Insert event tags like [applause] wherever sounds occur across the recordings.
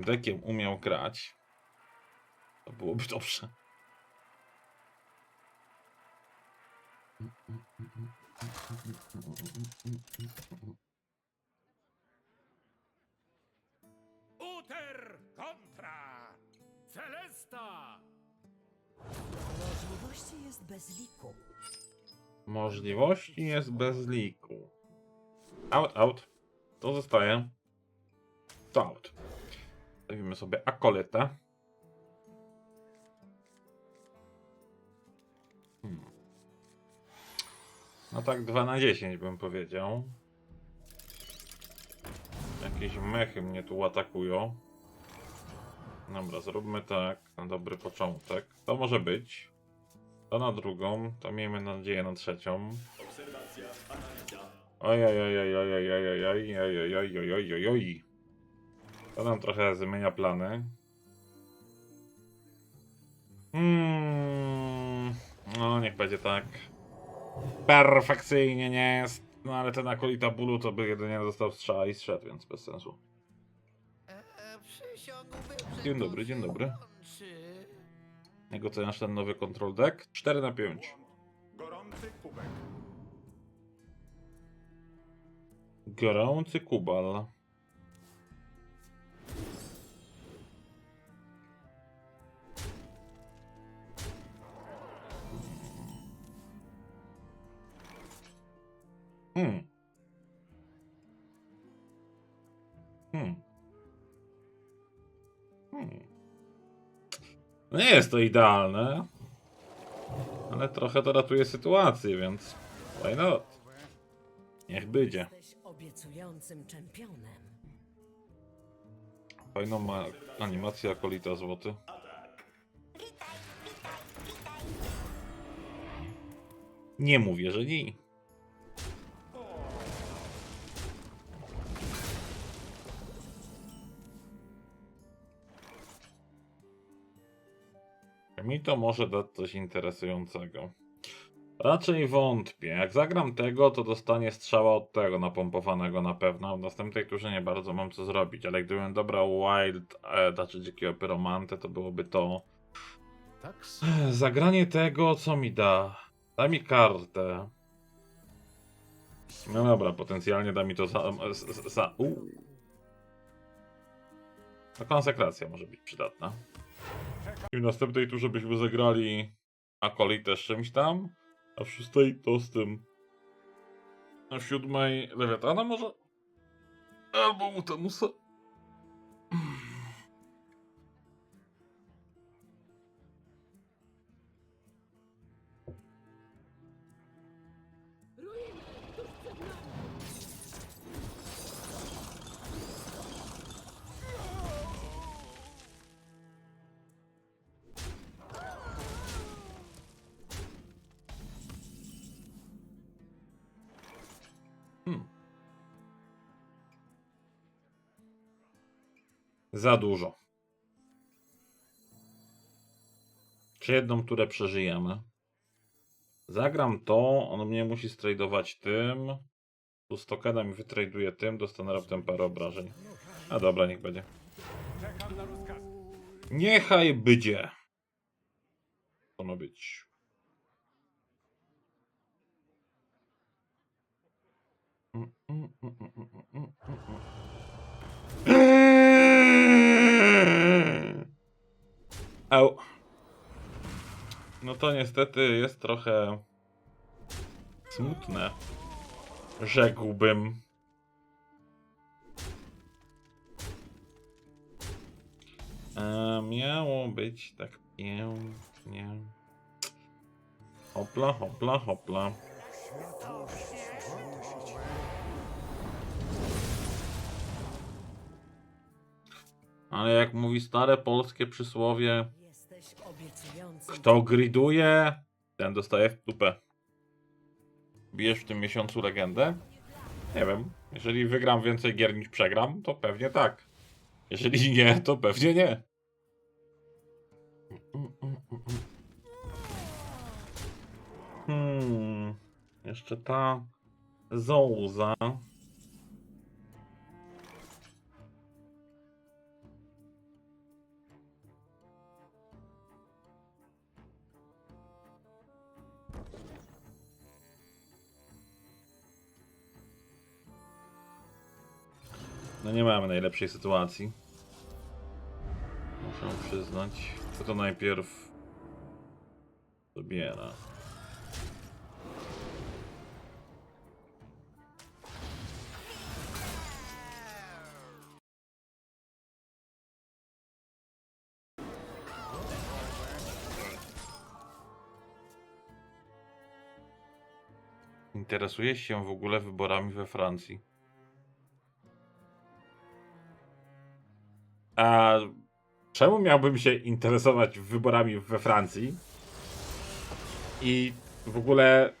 dekiem umiał grać, to byłoby dobrze. Uter kontra! Celesta! Możliwości jest bez liku. Możliwości jest bez liku. Out, out. To zostaje. To out. Stawimy sobie akoletę. Hmm. No tak 2 na 10 bym powiedział. Jakieś mechy mnie tu atakują. Dobra, zróbmy tak na dobry początek. To może być. To na drugą, to miejmy nadzieję na trzecią. Oj, oj, oj, To nam trochę zmienia plany. Hmm. No, niech będzie tak. Perfekcyjnie nie jest. No ale ten akolita bólu to by jedynie dostał strzała i zszedł, więc bez sensu. Dzień dobry, dzień dobry. Jak oceniasz ten nowy control deck? 4 na 5. Gorący kubek. Gorący kubal. Hmm. Hmm. Hmm. No nie jest to idealne, ale trochę to ratuje sytuację, więc why not? Niech będzie. Jesteś obiecującym czempionem. Fajną ma animację akolita złoty. Nie mówię, że nie. Mi to może dać coś interesującego. Raczej wątpię. Jak zagram tego, to dostanie strzała od tego napompowanego na pewno. W następnej turze nie bardzo mam co zrobić, ale gdybym dobrał Wild, e, znaczy dzikiego pyromantę, to byłoby to. Tak [sighs] Zagranie tego, co mi da? Da mi kartę. No dobra, potencjalnie da mi to za. za, za konsekracja może być przydatna. I w następnej turze byśmy zagrali akolitę z czymś tam, a w szóstej to z tym. A w siódmej lewiatana może? Albo mutamusa. Za dużo. Czy jedną turę przeżyjemy? Zagram to, on mnie musi stradować tym. Tu Stokena mi wytraduje tym, dostanę raptem parę obrażeń. A dobra, niech będzie. Niechaj będzie. To ma być. Mm, mm, mm, mm, mm, mm, mm, mm. Au. No to niestety jest trochę smutne. Rzekłbym. A miało być tak pięknie. Hopla, hopla, hopla. Ale jak mówi stare polskie przysłowie, kto griduje, ten dostaje w dupę. Bijesz w tym miesiącu legendę? Nie wiem. Jeżeli wygram więcej gier niż przegram, to pewnie tak. Jeżeli nie, to pewnie nie. Hmm. Jeszcze ta Zouza. No nie mamy najlepszej sytuacji. Muszę przyznać. To to najpierw dobiera. Interesujesz się w ogóle wyborami we Francji? A czemu miałbym się interesować wyborami we Francji? I w ogóle.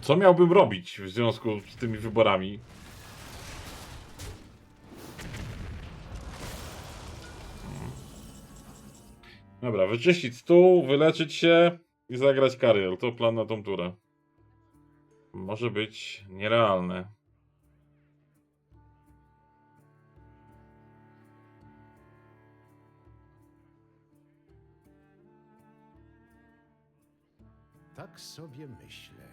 Co miałbym robić w związku z tymi wyborami? Dobra, wyczyścić stół, wyleczyć się i zagrać karier. To plan na tą turę. Może być nierealne. Tak sobie myślę.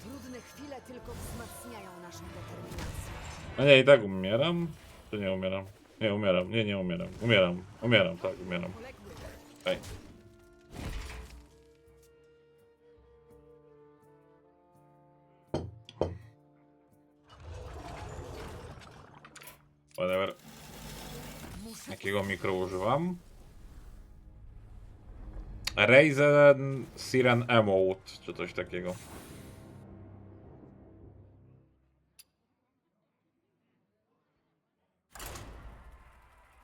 Trudne chwile tylko wzmacniają naszą determinację. A nie, i tak umieram? Czy nie umieram? Nie, umieram. Nie, nie umieram. Umieram. Umieram, tak, umieram. Poległy. Ej. Whatever. Jakiego mikro używam? Ryzen Siren Emote, czy coś takiego.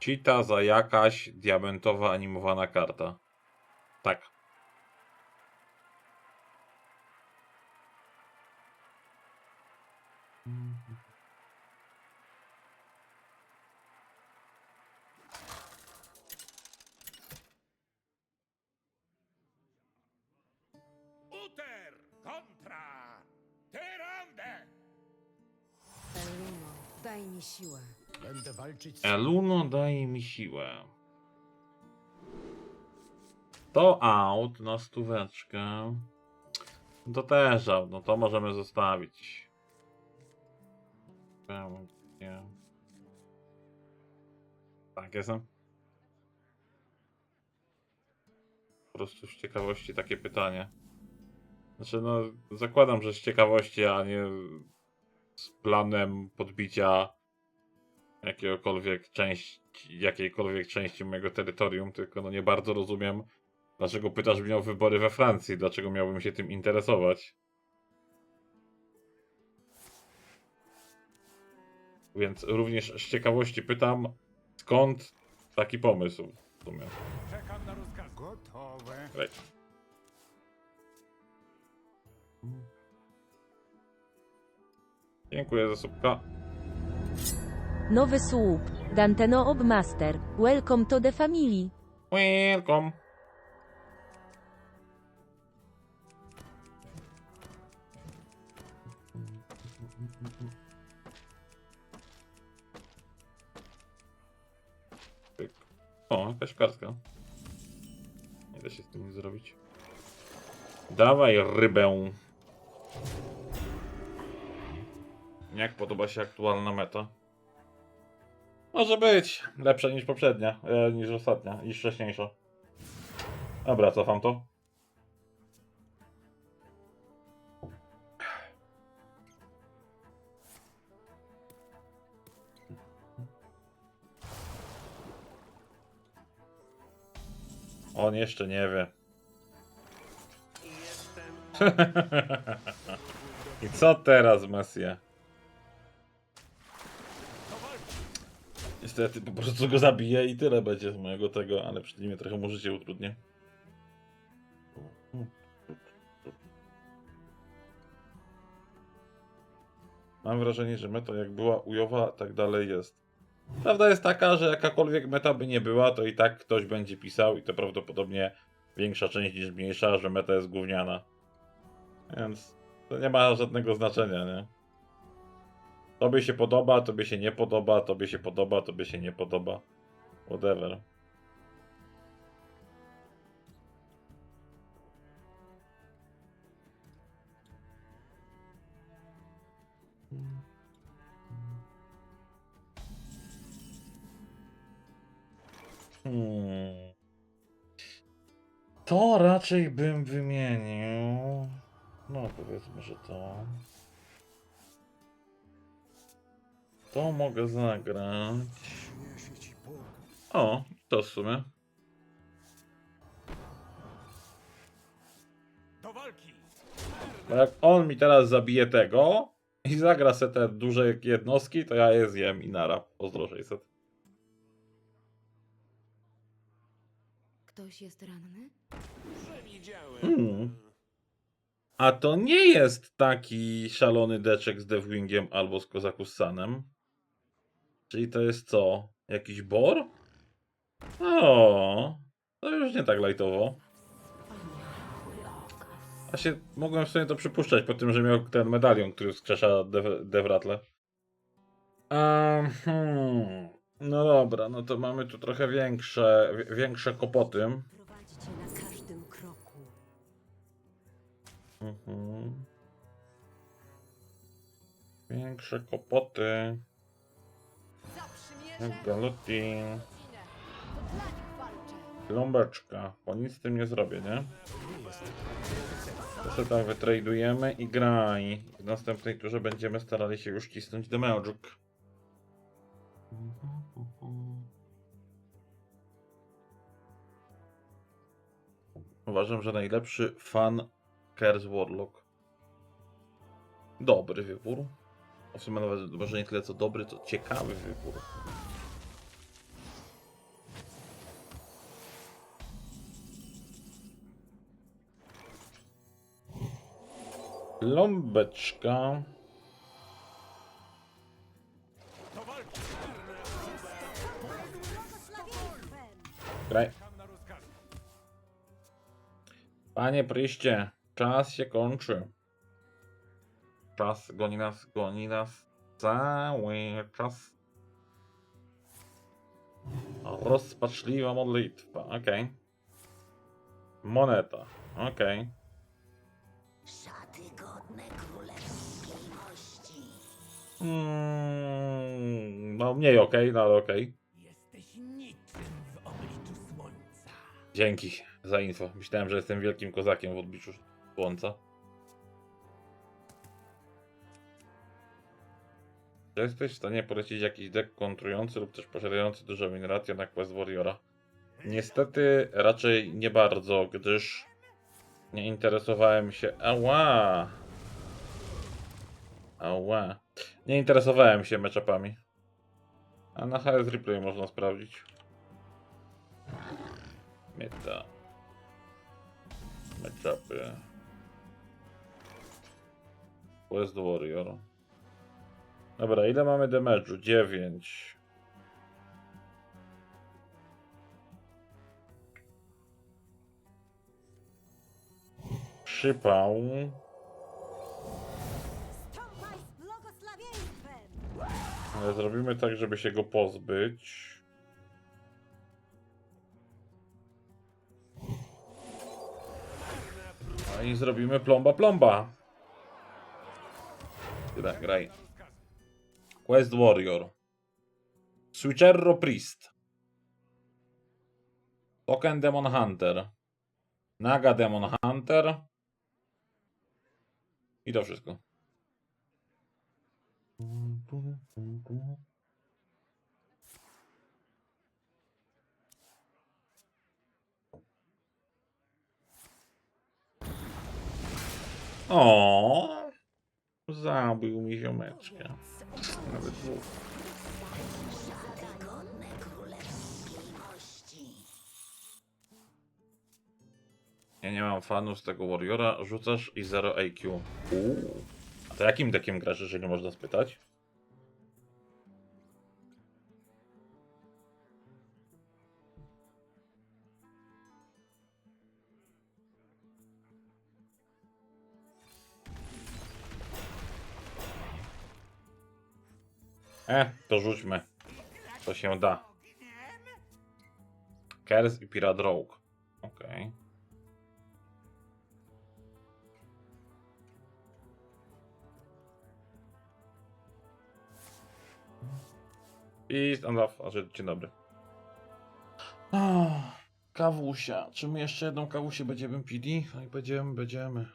Cheetah za jakaś diamentowa animowana karta. Tak. Daj mi siłę. Będę walczyć z... Eluno daje mi siłę. To out na stóweczkę. To też out, no to możemy zostawić. Tak, jestem. Po prostu z ciekawości takie pytanie. Znaczy, no, zakładam, że z ciekawości, a nie z planem podbicia jakiegokolwiek część, jakiejkolwiek części mojego terytorium, tylko no nie bardzo rozumiem, dlaczego pytasz mnie o wybory we Francji, dlaczego miałbym się tym interesować. Więc również z ciekawości pytam, skąd taki pomysł w sumie. Czekam na rozkaz. Gotowe. Dziękuję za słupka. Nowy słup. Danteno Obmaster. Welcome to the family. Welcome. Pyk. O, jakaś kartka. Nie da się z tym nic zrobić. Dawaj rybę. Jak podoba się aktualna meta? Może być lepsza niż poprzednia, e, niż ostatnia, niż wcześniejsza. Dobra, cofam to. On jeszcze nie wie. I [laughs] co teraz, Messie? Niestety po prostu go zabiję i tyle będzie z mojego tego, ale przynajmniej trochę mu życie utrudnię. Mam wrażenie, że meta jak była ujowa, tak dalej jest. Prawda jest taka, że jakakolwiek meta by nie była, to i tak ktoś będzie pisał i to prawdopodobnie większa część niż mniejsza, że meta jest gówniana. Więc to nie ma żadnego znaczenia, nie? Tobie się podoba, tobie się nie podoba, tobie się podoba, tobie się nie podoba. Whatever. Hmm. To raczej bym wymienił. No, powiedzmy, że to. To mogę zagrać. O, to w sumie. Do walki! Bo jak on mi teraz zabije tego i zagra se te duże jednostki, to ja je zjem i nara. Pozdro 600. Ktoś jest ranny? Hmm. A to nie jest taki szalony deczek z Deathwingiem albo z Kozaku z Sanem. Czyli to jest co? Jakiś bor? O, to już nie tak lajtowo. A się mogłem w sumie to przypuszczać po tym, że miał ten medalion, który wskrzesza Dev- Devratle. Um, hmm. No dobra, no to mamy tu trochę większe, wi- większe kopoty. Mhm. Większe kopoty. Walczę. Lombeczka. Bo nic z tym nie zrobię, nie? To sobie tam wytradujemy i graj. W następnej turze będziemy starali się już cisnąć Magic. Uważam, że najlepszy fan Curse Warlock. Dobry wybór. W sumie nawet może nie tyle co dobry, co ciekawy wybór. Lombeczka. Graj. Panie pryście, czas się kończy. Czas goni nas, goni nas cały czas. Rozpaczliwa modlitwa, okej. Moneta, okej. Szaty Mm, no mniej okej, no ale okej. Jesteś niczym w obliczu słońca. Dzięki za info. Myślałem, że jestem wielkim kozakiem w odbiczu słońca. Czy jesteś w stanie polecić jakiś deck kontrujący lub też posiadający dużo mineratio na Quest Warriora? Niestety raczej nie bardzo, gdyż nie interesowałem się... Ała! Ała. Nie interesowałem się matchupami. A na HS Replay można sprawdzić. Meta. Matchupy. Quest Warrior. Dobra, ile mamy damage'u? 9. Przypał. Zrobimy tak, żeby się go pozbyć. No i zrobimy plomba plomba. Tyle, graj. Quest Warrior. Switcherro Priest. Token Demon Hunter. Naga Demon Hunter. I to wszystko. O, zabił mi ziomeczkę. Nawet dwóch. Ja nie mam fanów z tego Warriora, rzucasz i 0 IQ. Uuu. A to jakim dekiem grasz, jeżeli można spytać? E, to rzućmy. To się da. Kers i Pirat Rogue. Okej. I standoff, znaczy dzień dobry. A, Kawusia. Czy my jeszcze jedną kawusię będziemy pili? No i będziemy, będziemy.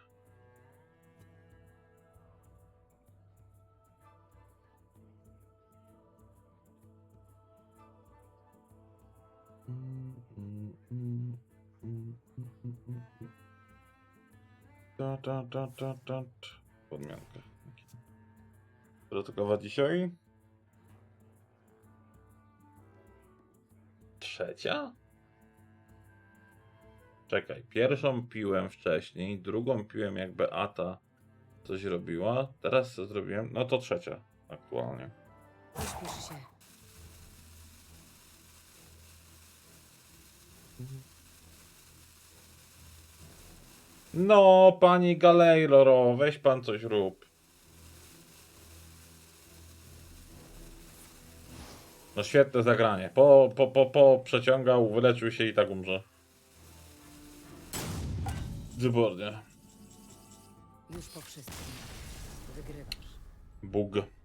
Ta, ta, ta, ta, ta. Podmianka. Protokoła dzisiaj? Trzecia? Czekaj, pierwszą piłem wcześniej, drugą piłem jak Beata coś robiła, teraz co zrobiłem? No to trzecia aktualnie. Pośpiesz się. No, pani Galejloro, weź pan coś rób. No świetne zagranie. Po, po, po, po przeciągał, wyleczył się i tak umrze. Wybornie. Już po wszystkim. Wygrywasz. Bóg.